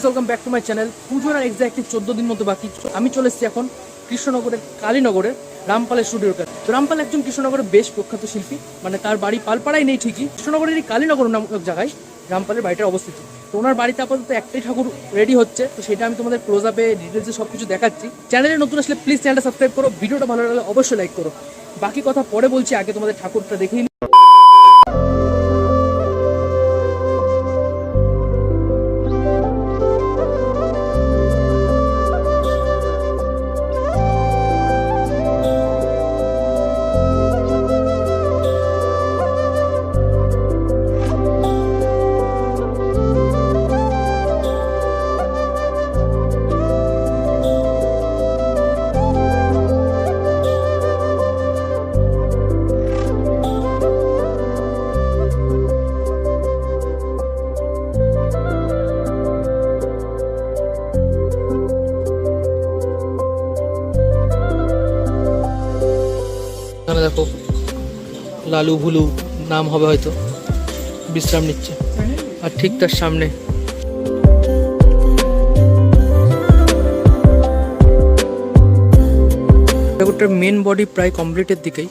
Guys welcome back to my channel পুজোর আর exactly চোদ্দ দিন মতো বাকি। আমি চলে এসেছি এখন কৃষ্ণনগরের কালীনগরের রামপালের স্টুডিওর কাছে। তো রামপাল একজন কৃষ্ণনগরের বেশ প্রখ্যাত শিল্পী মানে তার বাড়ি পালপাড়ায় নেই ঠিকই। কৃষ্ণনগরের কালীনগর নামক জায়গায় রামপালের বাড়িটা অবস্থিত। তো ওনার বাড়িতে আপাতত একটাই ঠাকুর রেডি হচ্ছে। তো সেটা আমি তোমাদের ক্লোজ আপে ডিটেলসে সব কিছু দেখাচ্ছি। চ্যানেলে নতুন আসলে প্লিজ চ্যানেলটা সাবস্ক্রাইব করো। ভিডিওটা ভালো লাগলে অবশ্যই লাইক করো। বাকি কথা পরে বলছি, আগে তোমাদের ঠাকুরটা দেখেই এখানে দেখো লালু ভুলু নাম হবে হয়তো। বিশ্রাম নিচ্ছে। আর ঠিক তার সামনে। ঠাকুরটার মেন বডি প্রায় কমপ্লিটের দিকেই।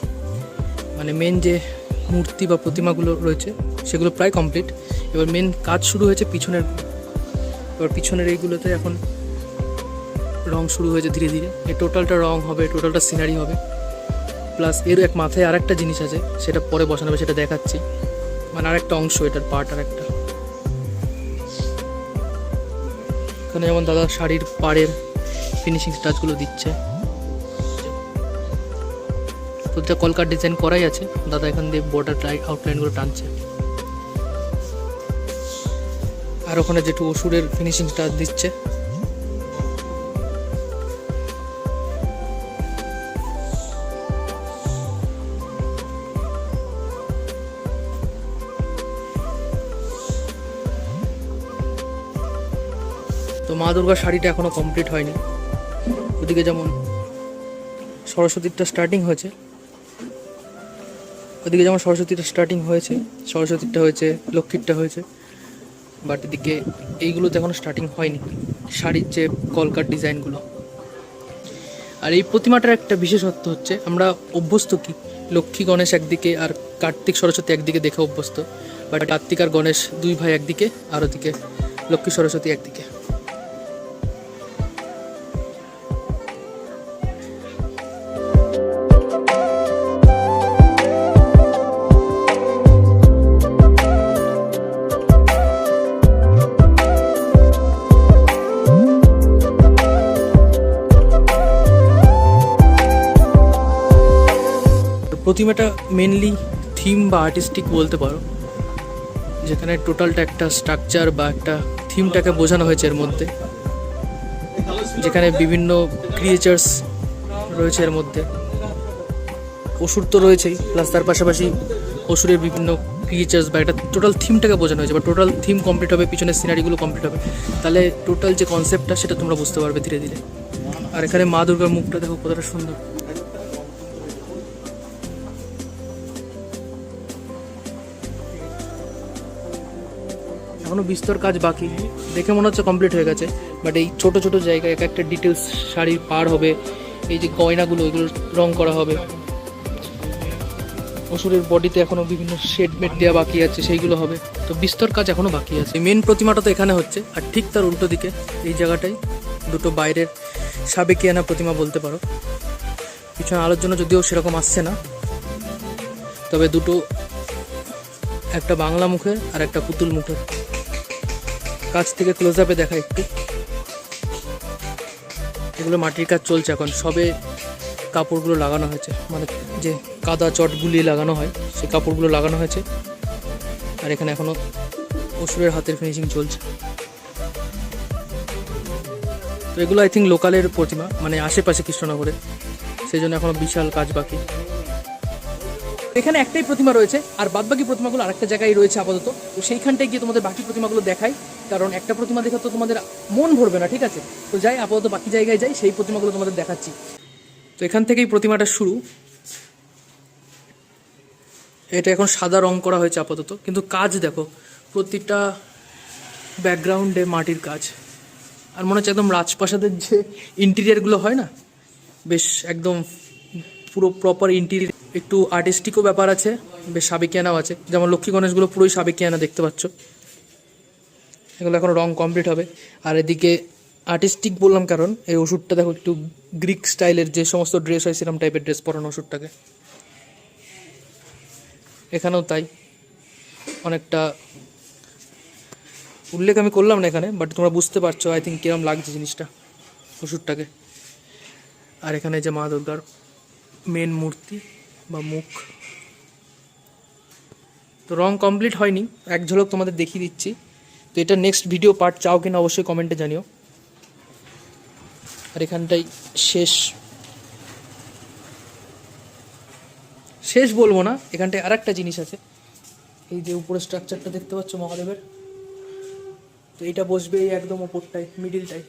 মানে মেন যে মূর্তি বা প্রতিমাগুলো রয়েছে, সেগুলো প্রায় কমপ্লিট এবার মেন কাজ শুরু হয়েছে পিছনের। এবার পিছনের এইগুলোতে এখন রং শুরু হয়েছে ধীরে ধীরে। এই টোটালটা রং হবে টোটালটা সিনারি হবে। প্লাস এর এক মাথায় আরেকটা জিনিস আছে, সেটা পরে বসানো সেটা দেখাচ্ছি। মানে আর একটা অংশ, এটার পার্ট আরেকটা। এখানে যেমন দাদা শাড়ির পাড়ের ফিনিশিং টাচগুলো দিচ্ছে। প্রতিটা কলকার ডিজাইন করাই আছে, দাদা এখান দিয়ে বর্ডার আউটলাইনগুলো টানছে। আর ওখানে যেটু ওষুধের ফিনিশিং টাচ দিচ্ছে মা দুর্গার শাড়িটা এখনও কমপ্লিট হয়নি। ওদিকে যেমন সরস্বতীরটা স্টার্টিং হয়েছে, ওদিকে যেমন সরস্বতীটা স্টার্টিং হয়েছে, সরস্বতীরটা হয়েছে, লক্ষ্মীরটা হয়েছে বাট এদিকে এইগুলোতে এখনও স্টার্টিং হয়নি, শাড়ির যে কলকার ডিজাইনগুলো। আর এই প্রতিমাটার একটা বিশেষত্ব হচ্ছে, আমরা অভ্যস্ত কি? লক্ষ্মী, গণেশ একদিকে আর কার্তিক, সরস্বতী একদিকে দেখে অভ্যস্ত বাট কার্তিক আর গণেশ দুই ভাই একদিকে, আর ওদিকে লক্ষ্মী, সরস্বতী একদিকে। প্রতিমাটা মেনলি থিম বা আর্টিস্টিক বলতে পারো, যেখানে টোটালটা একটা স্ট্রাকচার বা একটা থিমটাকে বোঝানো হয়েছে এর মধ্যে, যেখানে বিভিন্ন ক্রিয়েচার্স রয়েছে এর মধ্যে। অসুর তো রয়েছেই প্লাস তার পাশাপাশি অসুরের বিভিন্ন ক্রিয়েচার্স বা একটা টোটাল থিমটাকে বোঝানো হয়েছে, বা টোটাল থিম কমপ্লিট হবে, পিছনের সিনারিগুলো কমপ্লিট হবে। তাহলে টোটাল যে কনসেপ্টটা সেটা তোমরা বুঝতে পারবে ধীরে ধীরে। আর এখানে মা দুর্গার মুখটা দেখো কতটা সুন্দর। এখনও বিস্তর কাজ বাকি। দেখে মনে হচ্ছে কমপ্লিট হয়ে গেছে। বাট এই ছোট ছোট জায়গায় এক একটা ডিটেলস শাড়ির পার হবে। এই যে গয়নাগুলো, এগুলো রং করা হবে। অসুরের বডিতে এখনও বিভিন্ন শেড মেড দেওয়া বাকি আছে, সেইগুলো হবে। তো বিস্তর কাজ এখনও বাকি আছে। মেন প্রতিমাটা তো এখানে হচ্ছে। আর ঠিক তার উল্টো দিকে, এই জায়গাটাই দুটো বাইরের সাবেকিয়ানা প্রতিমা বলতে পারো। পিছনে আলোর জন্য যদিও সেরকম আসছে না। তবে দুটো, একটা বাংলা মুখের আর একটা পুতুল মুখের। কাছ থেকে ক্লোজ আপে দেখা একটু। এগুলো মাটির কাজ চলছে এখন। সবে কাপড়গুলো লাগানো হয়েছে। মানে যে কাদা চটগুলি লাগানো হয়, সেই কাপড়গুলো লাগানো হয়েছে। আর এখানে এখনও অসুরের হাতের ফিনিশিং চলছে। তো এগুলো আই থিঙ্ক লোকালের প্রতিমা মানে আশেপাশে কৃষ্ণনগরে। সেই জন্য এখনও বিশাল কাজ বাকি। এখানে একটাই প্রতিমা রয়েছে, আর বাদবাকি প্রতিমাগুলো আরেকটা জায়গায় রয়েছে আপাতত। তো সেইখানটায় গিয়ে তোমাদের বাকি প্রতিমাগুলো দেখাই। কারণ একটা প্রতিমা দেখে তো তোমাদের মন ভরবে না, ঠিক আছে? তো যাই, আপাতত বাকি জায়গায় যাই, সেই প্রতিমাগুলো তোমাদের দেখাচ্ছি। তো এখান থেকেই প্রতিমাটা শুরু। এটা এখন সাদা রং করা হয়েছে আপাতত। কিন্তু কাজ দেখো, প্রতিটা ব্যাকগ্রাউন্ডে মাটির কাজ। আর মনে হচ্ছে একদম রাজপ্রাসাদের যে ইন্টেরিয়ারগুলো হয় না, বেশ একদম পুরো প্রপার ইন্টেরিয়ার একটু আর্টিস্টিকও ব্যাপার আছে, বেশ সাবেকিয়ানাও আছে। যেমন লক্ষ্মী গণেশগুলো পুরোই সাবেকিয়ানা দেখতে পাচ্ছ। এগুলো এখন রং কমপ্লিট হবে। আর এদিকে আর্টিস্টিক বললাম কারণ, এই ওষুধটা দেখো একটু গ্রিক স্টাইলের যে সমস্ত ড্রেস হয় সেরকম টাইপের ড্রেস পরানো ওষুধটাকে। এখানেও তাই। অনেকটা উল্লেখ আমি করলাম না এখানে বাট তোমরা বুঝতে পারছ আই থিঙ্ক কিরম লাগছে জিনিসটা, ওষুধটাকে। আর এখানে যে মা দুর্গার মেন মূর্তি বা মুখ। তো রং কমপ্লিট হয়নি, এক ঝলক তোমাদের দেখিয়ে দিচ্ছি। তো এটা নেক্সট ভিডিও পার্ট চাও কিনা অবশ্যই কমেন্টে জানিও। আর এখানটাই শেষ। শেষ বলব না, এখানটায় আর একটা জিনিস আছে। এই যে উপরে স্ট্রাকচারটা দেখতে পাচ্ছ মহাদেবের? তো এইটা বসবে এই একদম ওপরটায় মিডিলটায়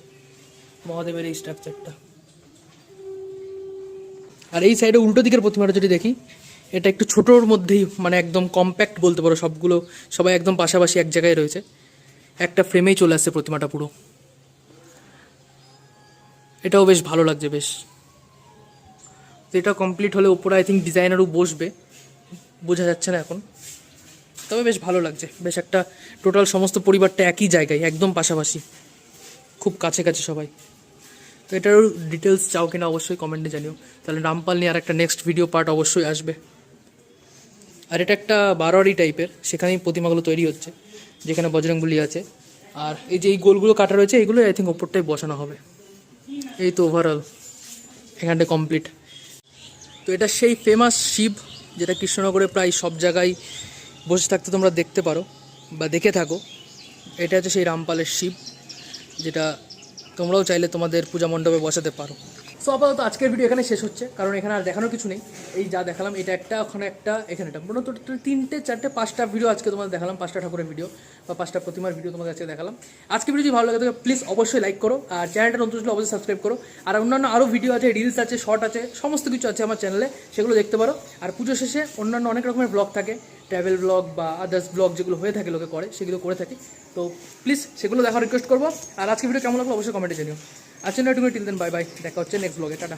মহাদেবের এই স্ট্রাকচারটা আর এই সাইডে উল্টো দিকের প্রতিমাটা যদি দেখি, এটা একটু ছোটোর মধ্যেই মানে একদম কম্প্যাক্ট বলতে পারো, সবগুলো সবাই একদম পাশাপাশি এক জায়গায় রয়েছে। একটা ফ্রেমেই চলে আসছে প্রতিমাটা পুরো। এটাও বেশ ভালো লাগছে, বেশ। তো এটা কমপ্লিট হলে উপরে আই থিঙ্ক ডিজাইনারও বসবে। বোঝা যাচ্ছে না এখন। তবে বেশ ভালো লাগছে। বেশ একটা টোটাল সমস্ত পরিবারটা একই জায়গায়, একদম পাশাপাশি। খুব কাছে কাছে সবাই। তো এটারও ডিটেলস চাও কিনা অবশ্যই কমেন্টে জানিও। তাহলে রামপাল নিয়ে আর একটা নেক্সট ভিডিও পার্ট অবশ্যই আসবে। আর এটা একটা বারোয়ারি টাইপের সেখানেই প্রতিমাগুলো তৈরি হচ্ছে। যেখানে বজরংবলী আছে। আর এই যে এই গোলগুলো কাটা রয়েছে এইগুলো আই থিঙ্ক ওপরটাই বসানো হবে। এই তো ওভারঅল এখানটা কমপ্লিট তো এটা সেই ফেমাস শিব, যেটা কৃষ্ণনগরে প্রায় সব জায়গায় বসে থাকতে তোমরা দেখতে পারো বা দেখে থাকো। এটা হচ্ছে সেই রামপালের শিব, যেটা তোমরাও চাইলে তোমাদের পূজা মণ্ডপে বসাতে পারো। সো আপাতত আজকের ভিডিও এখানে শেষ হচ্ছে, কারণ এখানে আর দেখানোর কিছু নেই। এই যা দেখালাম, এটা একটা, ওখানে একটা, এখানে একটা মোটামুটি টোটাল তিনটে, চারটে, পাঁচটা ভিডিও আজকে তোমাদের দেখালাম, পাঁচটা ঠাকুরের ভিডিও বা পাঁচটা প্রতিমার ভিডিও তোমাদের আজকে দেখালাম। আজকে ভিডিও যদি ভালো লাগে থাকে প্লিজ অবশ্যই লাইক করো, আর চ্যানেলটা নতুন ছিল অবশ্যই সাবস্ক্রাইব করো। আর অন্যান্য আরও ভিডিও আছে রিলস আছে শর্ট আছে, সমস্ত কিছু আছে আমার চ্যানেলে সেগুলো দেখতে পারো। আর পুজো শেষে অন্যান্য অনেক রকমের ব্লগ থাকে ট্রাভেল ব্লগ বা আদার্স ব্লগ যেগুলো হয়ে থাকে লোকে করে, সেগুলো করে থাকি। তো প্লিজ সেগুলো দেখার রিকোয়েস্ট করব। আর আজকে ভিডিও কেমন লাগল, অবশ্যই কমেন্টে জানিও। আচ্ছা না তুমি টিল দেন বাই বাই দেখা হচ্ছে নেক্সট ব্লগে টাটা।